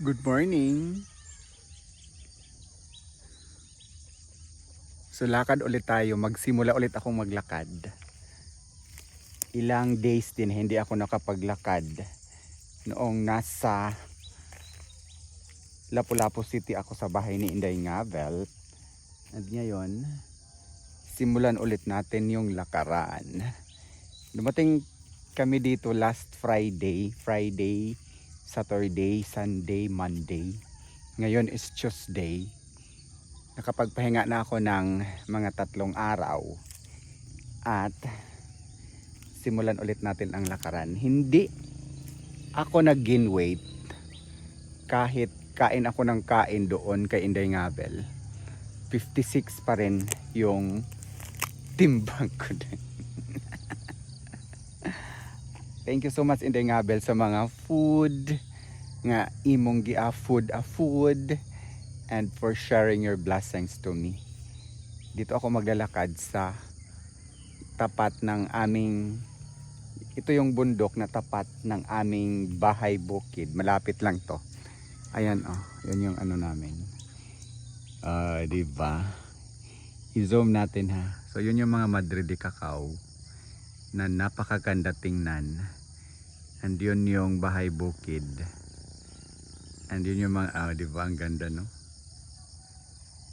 Good morning. So lakad ulit tayo. Magsimula ulit akong maglakad. Ilang days din hindi ako nakapaglakad. Noong nasa Lapu-Lapu City ako sa bahay ni Inday Ngabel. At ngayon, simulan ulit natin yung lakaran. Dumating kami dito last Friday. Friday, Saturday, Sunday, Monday. Ngayon is Tuesday. Nakapagpahinga na ako ng mga tatlong araw. At simulan ulit natin ang lakaran. Hindi ako nag-gain weight kahit kain ako ng kain doon kay Inday Ngabel. 56 pa rin yung timbang ko din. Thank you so much Inday Ngabel sa mga food nga imong gia food a food and for sharing your blessings to me. Dito ako maglalakad sa tapat ng aming ito yung bundok na tapat ng aming bahay bukid. Malapit lang to. Ayan oh, yan yung ano namin. Ah, di ba? I-zoom natin ha. So yun yung mga Madrid de Cacao na napakaganda tingnan. And yun yung bahay bukid. And yun yung mga, ah, di ba? Ang ganda, no?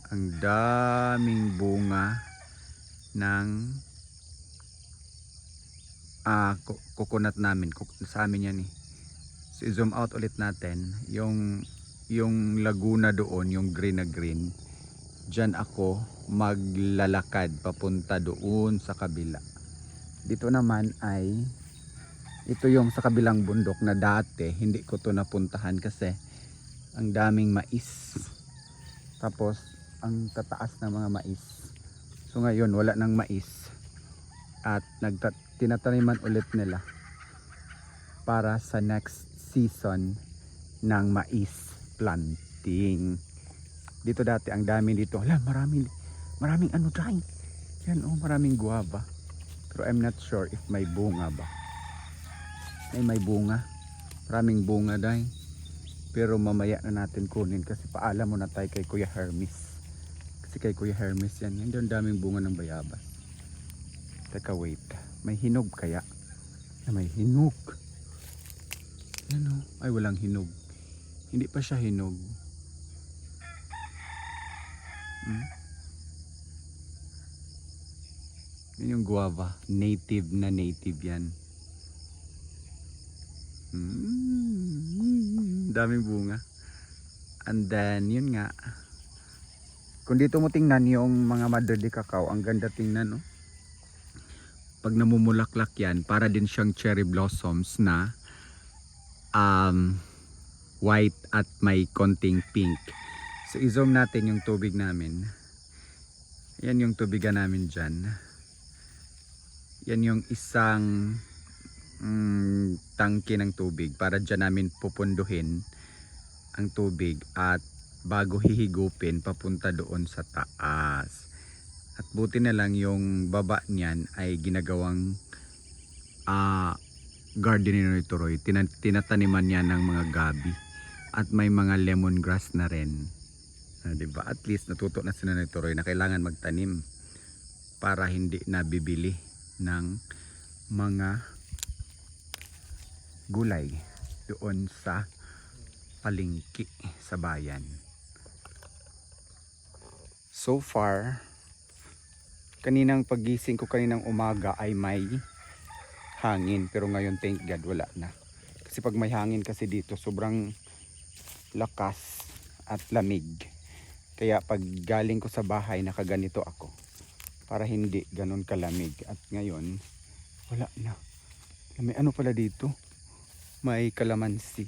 Ang daming bunga ng ah, co- coconut namin. Sa amin yan eh. So, i-zoom out ulit natin. Yung, yung laguna doon, yung green na green. Diyan ako maglalakad papunta doon sa kabila. Dito naman ay ito yung sa kabilang bundok na dati hindi ko to napuntahan kasi ang daming mais. Tapos ang tataas ng mga mais. So ngayon wala nang mais at nagta tinataniman ulit nila para sa next season ng mais planting. Dito dati ang dami dito. Hala, maraming maraming ano dahil. Yan oh, maraming guava. Pero I'm not sure if may bunga ba. Ay may bunga. Maraming bunga dahil. Pero mamaya na natin kunin kasi paalam mo na tayo kay Kuya Hermes. Kasi kay Kuya Hermes yan. Hindi ang daming bunga ng bayabas. Teka wait. May hinog kaya? Na may hinog. Ano? Ay walang hinog. Hindi pa siya hinog. Hmm? Yun yung guava. Native na native yan. Mm, daming bunga. And then, yun nga. Kung dito mo tingnan yung mga Madrid de Cacao, ang ganda tingnan, no? Pag namumulaklak yan, para din siyang cherry blossoms na um, white at may konting pink. So, i-zoom natin yung tubig namin. Yan yung tubigan namin dyan. Yan yung isang mm, tangke ng tubig para dyan namin pupunduhin ang tubig at bago hihigupin papunta doon sa taas. At buti na lang yung baba niyan ay ginagawang ah garden ni Turoy. Tina- tinataniman niya ng mga gabi at may mga lemongrass na rin. Ah, 'di ba? At least natuto na sila ni Turoy na kailangan magtanim para hindi nabibili ng mga gulay doon sa palingki sa bayan. So far, kaninang pagising ko kaninang umaga ay may hangin pero ngayon thank God wala na. Kasi pag may hangin kasi dito sobrang lakas at lamig. Kaya pag galing ko sa bahay nakaganito ako para hindi ganun kalamig. At ngayon wala na. May ano pala dito? May kalamansi.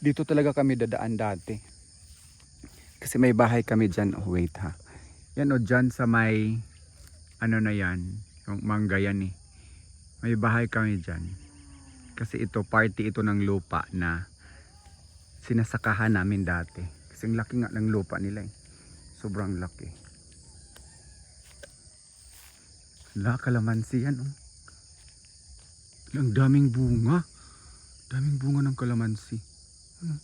Dito talaga kami dadaan dati. Kasi may bahay kami dyan. Oh, wait ha. Yan o, dyan sa may, ano na yan, yung mangga yan eh. May bahay kami dyan. Kasi ito, party ito ng lupa na sinasakahan namin dati. Kasi ang laki nga ng lupa nila eh. Sobrang laki. La, kalamansi yan oh. Ang daming bunga. Daming bunga ng kalamansi. Ano?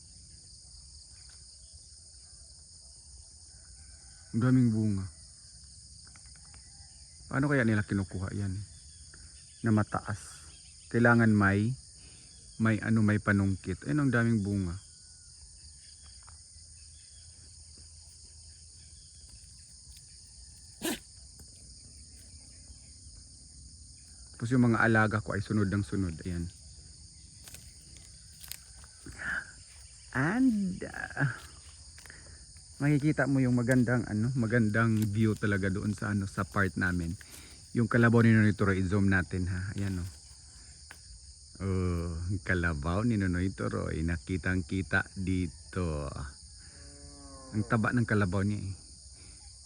Ang daming bunga. Paano kaya nila kinukuha yan? Na mataas. Kailangan may may ano may panungkit. Ayun ang daming bunga. Tapos yung mga alaga ko ay sunod ng sunod. Ayan. And uh, makikita mo yung magandang ano, magandang view talaga doon sa ano sa part namin. Yung kalabaw ni Nonoy Toro, i-zoom natin ha. Ayan oh. Oh, kalabaw ni Nonoy Toro, ay nakitang kita dito. Ang taba ng kalabaw niya eh.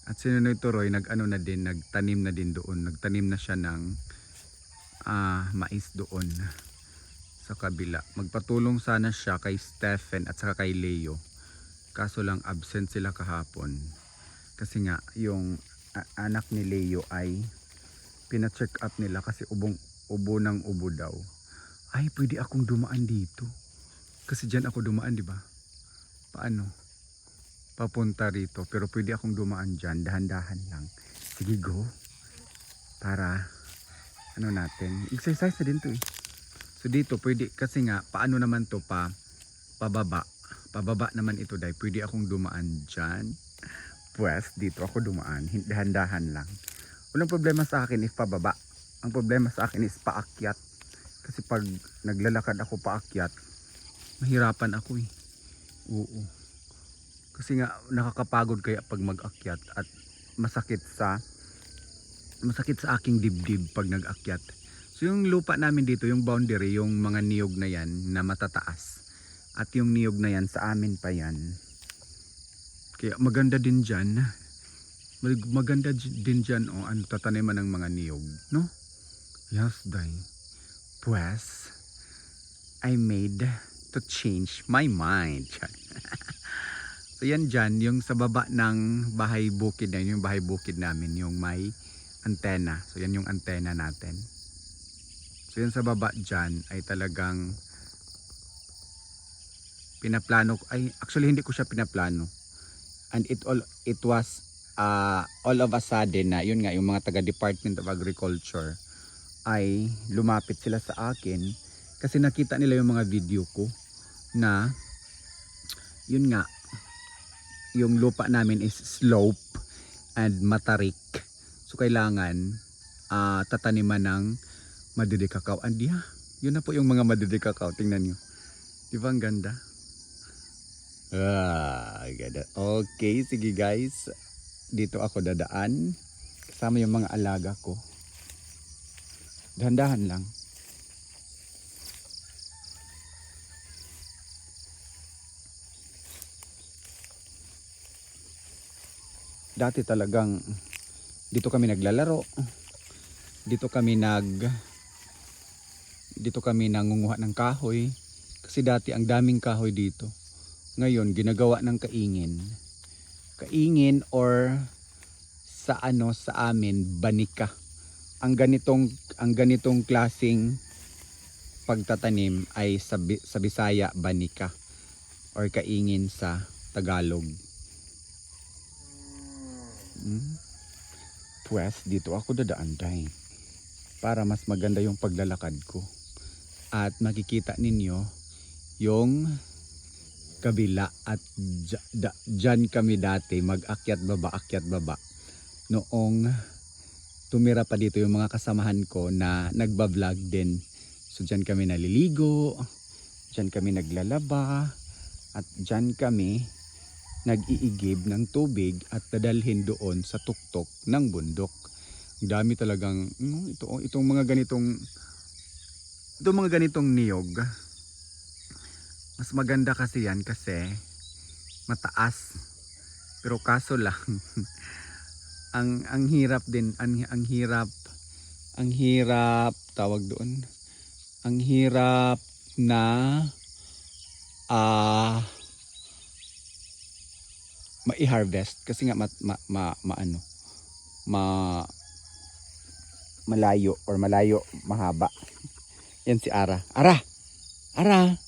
At si Nonoy Toro ay nag-ano na din, nagtanim na din doon. Nagtanim na siya ng ah, mais doon sa kabila. Magpatulong sana siya kay Stephen at saka kay Leo. Kaso lang absent sila kahapon. Kasi nga yung anak ni Leo ay pina-check up nila kasi ubong ubo ng ubo daw. Ay, pwede akong dumaan dito. Kasi diyan ako dumaan, di ba? Paano? Papunta rito. Pero pwede akong dumaan diyan, dahan-dahan lang. Sige, go. Para ano natin, exercise na din to eh. So dito pwede kasi nga paano naman to pa pababa. Pababa naman ito dahil pwede akong dumaan diyan. Pues dito ako dumaan, dahan-dahan lang. Walang problema sa akin if pababa. Ang problema sa akin is paakyat. Kasi pag naglalakad ako paakyat, mahirapan ako eh. Oo. Kasi nga nakakapagod kaya pag mag-akyat at masakit sa masakit sa aking dibdib pag nag-akyat. So yung lupa namin dito, yung boundary, yung mga niyog na yan na matataas. At yung niyog na yan, sa amin pa yan. Kaya maganda din dyan. Mag- Maganda din dyan, oh, ano, tataniman ng mga niyog. No? Yes, day. Pues, I made to change my mind. so yan dyan, yung sa baba ng bahay bukid na yun, yung bahay bukid namin, yung may antena. So yan yung antena natin. So yan sa baba dyan ay talagang pinaplano ay actually hindi ko siya pinaplano. And it all it was uh, all of a sudden na yun nga yung mga taga Department of Agriculture ay lumapit sila sa akin kasi nakita nila yung mga video ko na yun nga yung lupa namin is slope and matarik So kailangan ah tataniman ng madidikakaw. Andi ha? Yun na po yung mga madidikakaw. Tingnan nyo. Di ba ang ganda? Ah, ganda. Okay, sige guys. Dito ako dadaan. Kasama yung mga alaga ko. Dahan-dahan lang. Dati talagang dito kami naglalaro. Dito kami nag dito kami nangunguha ng kahoy. Kasi dati ang daming kahoy dito. Ngayon ginagawa ng kaingin. Kaingin or sa ano sa amin banika. Ang ganitong ang ganitong klasing pagtatanim ay sa, sa Bisaya banika or kaingin sa Tagalog. Hmm? Pues, dito ako dadaan dahil para mas maganda yung paglalakad ko. At makikita ninyo yung kabila at dya- da- dyan kami dati mag-akyat baba, akyat baba. Noong tumira pa dito yung mga kasamahan ko na nagbablog din. So dyan kami naliligo, dyan kami naglalaba, at dyan kami nag-iigib ng tubig at dadalhin doon sa tuktok ng bundok. Ang dami talagang no, ito oh, itong mga ganitong itong mga ganitong niyog. Mas maganda kasi yan kasi mataas. Pero kaso lang ang ang hirap din ang, ang hirap ang hirap tawag doon. Ang hirap na ah mai-harvest kasi nga ma, ma, ma, ma ano ma malayo or malayo mahaba. Yan si Ara. Ara! Ara!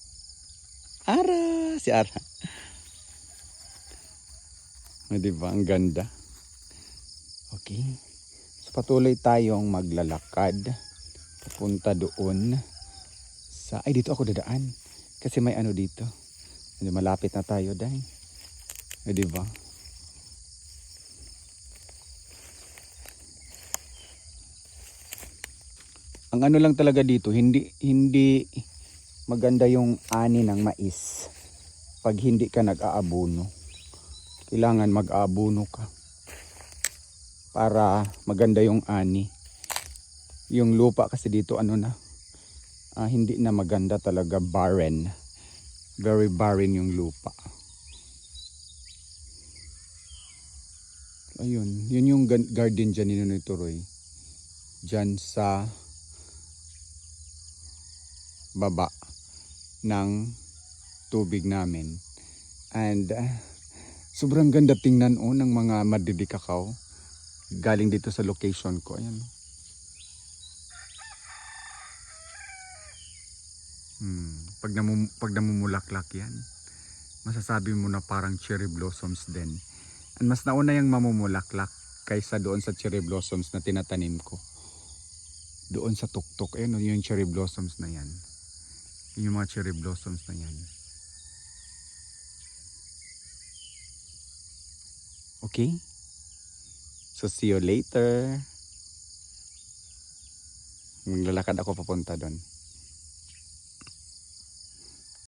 Ara! Si Ara. O, diba? Ang ganda. Okay. So, patuloy tayong maglalakad. Papunta doon sa... Ay, dito ako dadaan. Kasi may ano dito. Malapit na tayo, dahil. O, diba? Ang ano lang talaga dito, hindi hindi maganda yung ani ng mais pag hindi ka nag-aabono. Kailangan mag-aabono ka para maganda yung ani. Yung lupa kasi dito ano na, ah, hindi na maganda talaga, barren. Very barren yung lupa. Ayun, yun yung garden dyan ni Nunoy Turoy. Dyan sa baba ng tubig namin. And ah, sobrang ganda tingnan oh ng mga madidikakaw. Galing dito sa location ko. Ayan. Hmm. Pag, namum pag namumulaklak yan, masasabi mo na parang cherry blossoms din. Mas nauna yung mamumulaklak kaysa doon sa cherry blossoms na tinatanim ko. Doon sa tuktok, ayun oh, yung cherry blossoms na yan. Yun Yung mga cherry blossoms na yan. Okay? So see you later. Maglalakad ako papunta doon.